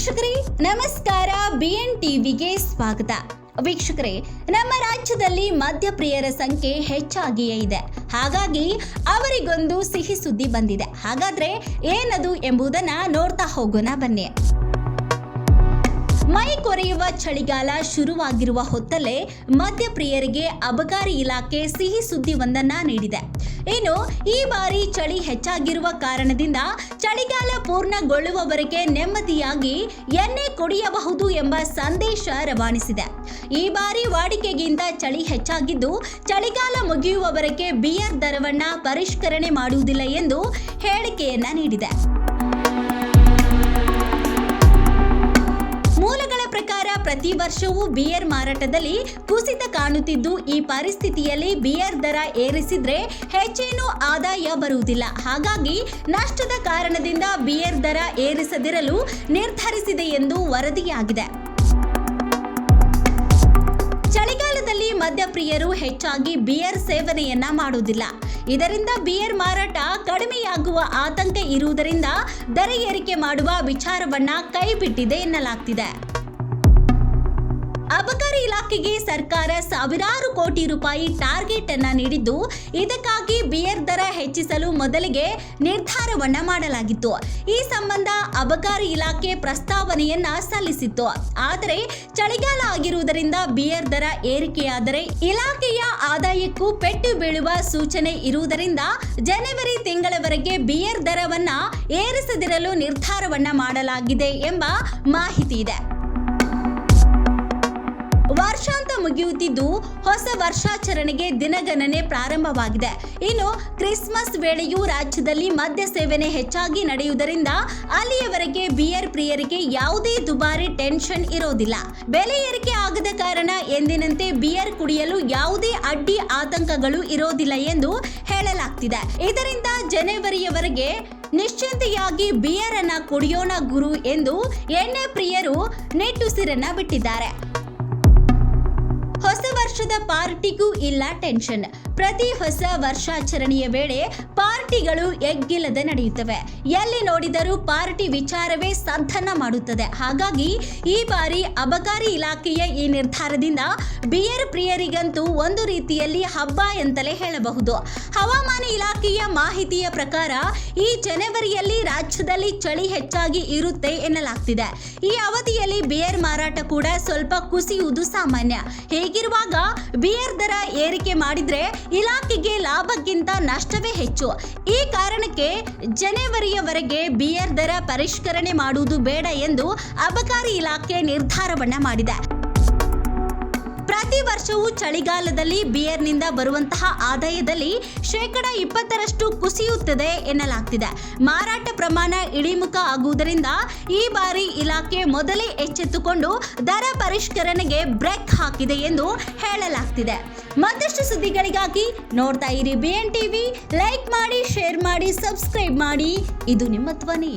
ವೀಕ್ಷಕರೇ, ನಮಸ್ಕಾರ ಬಿಎನ್ ಟಿವಿಗೆ ಸ್ವಾಗತ. ವೀಕ್ಷಕರೇ, ನಮ್ಮ ರಾಜ್ಯದಲ್ಲಿ ಮದ್ಯಪ್ರಿಯರ ಸಂಖ್ಯೆ ಹೆಚ್ಚಾಗಿಯೇ ಇದೆ. ಹಾಗಾಗಿ ಅವರಿಗೊಂದು ಸಿಹಿ ಸುದ್ದಿ ಬಂದಿದೆ. ಹಾಗಾದ್ರೆ ಏನದು ಎಂಬುದನ್ನ ನೋಡ್ತಾ ಹೋಗೋಣ ಬನ್ನಿ. ಮೈ ಕೊರೆಯುವ ಚಳಿಗಾಲ ಶುರುವಾಗಿರುವ ಹೊತ್ತಲ್ಲೇ ಮದ್ಯಪ್ರಿಯರಿಗೆ ಅಬಕಾರಿ ಇಲಾಖೆ ಸಿಹಿ ಸುದ್ದಿವೊಂದನ್ನ ನೀಡಿದೆ. ಇನ್ನು ಈ ಬಾರಿ ಚಳಿ ಹೆಚ್ಚಾಗಿರುವ ಕಾರಣದಿಂದ ಚಳಿಗಾಲ ಪೂರ್ಣಗೊಳ್ಳುವವರೆಗೆ ನೆಮ್ಮದಿಯಾಗಿ ಎಣ್ಣೆ ಕುಡಿಯಬಹುದು ಎಂಬ ಸಂದೇಶ ರವಾನಿಸಿದೆ. ಈ ಬಾರಿ ವಾಡಿಕೆಗಿಂತ ಚಳಿ ಹೆಚ್ಚಾಗಿದ್ದು ಚಳಿಗಾಲ ಮುಗಿಯುವವರೆಗೆ ಬಿಯರ್ ದರವನ್ನ ಪರಿಷ್ಕರಣೆ ಮಾಡುವುದಿಲ್ಲ ಎಂದು ಹೇಳಿಕೆಯನ್ನ ನೀಡಿದೆ. ಪ್ರತಿ ವರ್ಷವೂ ಬಿಯರ್ ಮಾರಾಟದಲ್ಲಿ ಕುಸಿತ ಕಾಣುತ್ತಿದ್ದು, ಈ ಪರಿಸ್ಥಿತಿಯಲ್ಲಿ ಬಿಯರ್ ದರ ಏರಿಸಿದ್ರೆ ಹೆಚ್ಚೇನು ಆದಾಯ ಬರುವುದಿಲ್ಲ. ಹಾಗಾಗಿ ನಷ್ಟದ ಕಾರಣದಿಂದ ಬಿಯರ್ ದರ ಏರಿಸದಿರಲು ನಿರ್ಧರಿಸಿದೆ ಎಂದು ವರದಿಯಾಗಿದೆ. ಚಳಿಗಾಲದಲ್ಲಿ ಮದ್ಯಪ್ರಿಯರು ಹೆಚ್ಚಾಗಿ ಬಿಯರ್ ಸೇವನೆಯನ್ನ ಮಾಡುವುದಿಲ್ಲ. ಇದರಿಂದ ಬಿಯರ್ ಮಾರಾಟ ಕಡಿಮೆಯಾಗುವ ಆತಂಕ ಇರುವುದರಿಂದ ದರ ಏರಿಕೆ ಮಾಡುವ ವಿಚಾರವನ್ನ ಕೈಬಿಟ್ಟಿದೆ ಎನ್ನಲಾಗ್ತಿದೆ. ಅಬಕಾರಿ ಇಲಾಖೆಗೆ ಸರ್ಕಾರ ಸಾವಿರಾರು ಕೋಟಿ ರೂಪಾಯಿ ಟಾರ್ಗೆಟ್ ಅನ್ನ ನೀಡಿದ್ದು, ಇದಕ್ಕಾಗಿ ಬಿಯರ್ ದರ ಹೆಚ್ಚಿಸಲು ಮೊದಲಿಗೆ ನಿರ್ಧಾರವನ್ನ ಮಾಡಲಾಗಿತ್ತು. ಈ ಸಂಬಂಧ ಅಬಕಾರಿ ಇಲಾಖೆ ಪ್ರಸ್ತಾವನೆಯನ್ನ ಸಲ್ಲಿಸಿತ್ತು. ಆದರೆ, ಚಳಿಗಾಲ ಆಗಿರುವುದರಿಂದ ಬಿಯರ್ ದರ ಏರಿಕೆಯಾದರೆ ಇಲಾಖೆಯ ಆದಾಯಕ್ಕೂ ಪೆಟ್ಟು ಬೀಳುವ ಸೂಚನೆ ಇರುವುದರಿಂದ ಜನವರಿ ತಿಂಗಳವರೆಗೆ ಬಿಯರ್ ದರವನ್ನ ಏರಿಸದಿರಲು ನಿರ್ಧಾರವನ್ನ ಮಾಡಲಾಗಿದೆ ಎಂಬ ಮಾಹಿತಿ ಇದೆ. ವರ್ಷಾಂತ ಮುಗಿಯುತ್ತಿದ್ದು ಹೊಸ ವರ್ಷಾಚರಣೆಗೆ ದಿನಗಣನೆ ಪ್ರಾರಂಭವಾಗಿದೆ. ಇನ್ನು ಕ್ರಿಸ್ಮಸ್ ವೇಳೆಯೂ ರಾಜ್ಯದಲ್ಲಿ ಮದ್ಯ ಸೇವನೆ ಹೆಚ್ಚಾಗಿ ನಡೆಯುವುದರಿಂದ ಅಲ್ಲಿಯವರೆಗೆ ಬಿಯರ್ ಪ್ರಿಯರಿಗೆ ಯಾವುದೇ ದುಬಾರಿ ಟೆನ್ಷನ್ ಇರೋದಿಲ್ಲ. ಬೆಲೆ ಏರಿಕೆ ಆಗದ ಕಾರಣ ಎಂದಿನಂತೆ ಬಿಯರ್ ಕುಡಿಯಲು ಯಾವುದೇ ಅಡ್ಡಿ ಆತಂಕಗಳು ಇರೋದಿಲ್ಲ ಎಂದು ಹೇಳಲಾಗ್ತಿದೆ. ಇದರಿಂದ ಜನವರಿಯವರೆಗೆ ನಿಶ್ಚಿಂತೆಯಾಗಿ ಬಿಯರ್ ಅನ್ನ ಕುಡಿಯೋಣ ಗುರು ಎಂದು ಎಣ್ಣೆ ಪ್ರಿಯರು ನಿಟ್ಟುಸಿರನ್ನ ಬಿಟ್ಟಿದ್ದಾರೆ. ವರ್ಷದ ಪಾರ್ಟಿಗೂ ಇಲ್ಲ ಟೆನ್ಷನ್. ಪ್ರತಿ ಹೊಸ ವರ್ಷಾಚರಣೆಯ ವೇಳೆ ಪಾರ್ಟಿಗಳು ಎಗ್ಗಿಲ್ಲದೆ ನಡೆಯುತ್ತವೆ. ಎಲ್ಲಿ ನೋಡಿದರೂ ಪಾರ್ಟಿ ವಿಚಾರವೇ ಸಂಧನ ಮಾಡುತ್ತದೆ. ಹಾಗಾಗಿ ಈ ಬಾರಿ ಅಬಕಾರಿ ಇಲಾಖೆಯ ಈ ನಿರ್ಧಾರದಿಂದ ಬಿಯರ್ ಪ್ರಿಯರಿಗಂತೂ ಒಂದು ರೀತಿಯಲ್ಲಿ ಹಬ್ಬ ಎಂತಲೇ ಹೇಳಬಹುದು. ಹವಾಮಾನ ಇಲಾಖೆಯ ಮಾಹಿತಿಯ ಪ್ರಕಾರ ಈ ಜನವರಿಯಲ್ಲಿ ರಾಜ್ಯದಲ್ಲಿ ಚಳಿ ಹೆಚ್ಚಾಗಿ ಇರುತ್ತೆ ಎನ್ನಲಾಗ್ತಿದೆ. ಈ ಅವಧಿಯಲ್ಲಿ ಬಿಯರ್ ಮಾರಾಟ ಕೂಡ ಸ್ವಲ್ಪ ಕುಸಿಯುವುದು ಸಾಮಾನ್ಯ. ಹೇಗಿರುವಾಗ ಬಿಯರ್ ದರ ಏರಿಕೆ ಮಾಡಿದ್ರೆ ಇಲಾಖೆಗೆ ಲಾಭಕ್ಕಿಂತ ನಷ್ಟವೇ ಹೆಚ್ಚು. ಈ ಕಾರಣಕ್ಕೆ ಜನವರಿಯವರೆಗೆ ಬಿಯರ್ ದರ ಪರಿಷ್ಕರಣೆ ಮಾಡುವುದು ಬೇಡ ಎಂದು ಅಬಕಾರಿ ಇಲಾಖೆ ನಿರ್ಧಾರವನ್ನ ಮಾಡಿದೆ. ವರ್ಷವೂ ಚಳಿಗಾಲದಲ್ಲಿ ಬಿಯರ್ನಿಂದ ಬರುವಂತಹ ಆದಾಯದಲ್ಲಿ ಶೇಕಡ ಇಪ್ಪತ್ತರಷ್ಟು ಕುಸಿಯುತ್ತದೆ ಎನ್ನಲಾಗ್ತಿದೆ. ಮಾರಾಟ ಪ್ರಮಾಣ ಇಳಿಮುಖ ಆಗುವುದರಿಂದ ಈ ಬಾರಿ ಇಲಾಖೆ ಮೊದಲೇ ಎಚ್ಚೆತ್ತುಕೊಂಡು ದರ ಪರಿಷ್ಕರಣೆಗೆ ಬ್ರೇಕ್ ಹಾಕಿದೆ ಎಂದು ಹೇಳಲಾಗ್ತಿದೆ. ಮತ್ತಷ್ಟು ಸುದ್ದಿಗಳಿಗಾಗಿ ನೋಡ್ತಾ ಇರಿ ಬಿಎನ್ ಟಿವಿ ಲೈಕ್ ಮಾಡಿ, ಶೇರ್ ಮಾಡಿ, ಸಬ್ಸ್ಕ್ರೈಬ್ ಮಾಡಿ. ಇದು ನಿಮ್ಮ ಧ್ವನಿ.